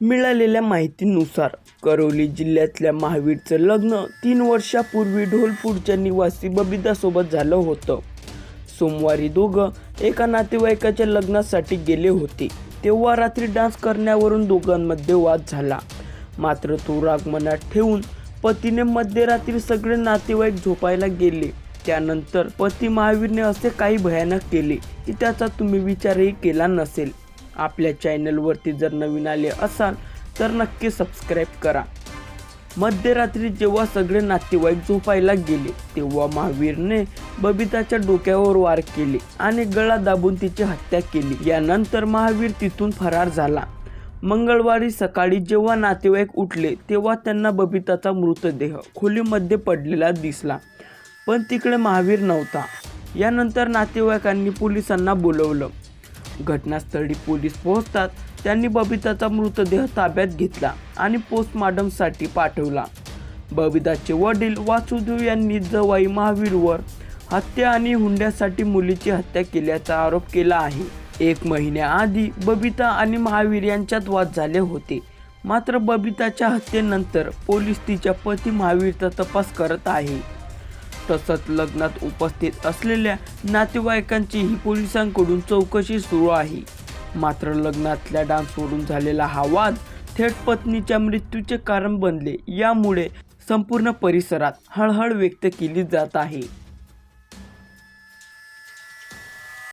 मिळालेल्या माहितीनुसार करवली जिल्ह्यातल्या महावीरचं लग्न तीन वर्षापूर्वी ढोलपूरच्या निवासी बबितासोबत झालं होतं. सोमवारी दोघं एका नातेवाईकाच्या लग्नासाठी गेले होते. तेव्हा रात्री डान्स करण्यावरून दोघांमध्ये वाद झाला. मात्र तो राग मनात ठेवून पतीने मध्यरात्री सगळे नातेवाईक झोपायला गेले. त्यानंतर पती महावीरने असे काही भयानक केले की त्याचा तुम्ही विचारही केला नसेल. आपल्या चॅनलवरती जर नवीन आले असाल तर नक्की सबस्क्राईब करा. मध्यरात्री जेव्हा सगळे नातेवाईक झोपायला गेले तेव्हा महावीरने बबिताच्या डोक्यावर वार केले आणि गळा दाबून तिची हत्या केली. यानंतर महावीर तिथून फरार झाला. मंगळवारी सकाळी जेव्हा नातेवाईक उठले तेव्हा त्यांना बबिताचा मृतदेह खोलीमध्ये पडलेला दिसला पण तिकडे महावीर नव्हता. यानंतर नातेवाईकांनी पोलिसांना बोलवलं. घटनास्थळी पोलीस पोहोचतात. त्यांनी बबिताचा मृतदेह ताब्यात घेतला आणि पोस्टमॉर्टमसाठी पाठवला. बबिताचे वडील वासुदेव यांनी जवाई महावीरवर हत्या आणि हुंड्यासाठी मुलीची हत्या केल्याचा आरोप केला आहे. एक महिन्याआधी बबिता आणि महावीर यांच्यात वाद झाले होते. मात्र बबिताच्या हत्येनंतर पोलीस तिच्या पती महावीरचा तपास करत आहे. तसंच लग्नात उपस्थित असलेल्या नातेवाईकांचीही पोलिसांकडून चौकशी सुरू आहे. मात्र लग्नातल्या डान्सवरून झालेला हा वाद थेट पत्नीच्या मृत्यूचे कारण बनले. यामुळे संपूर्ण परिसरात हळहळ व्यक्त केली जात आहे.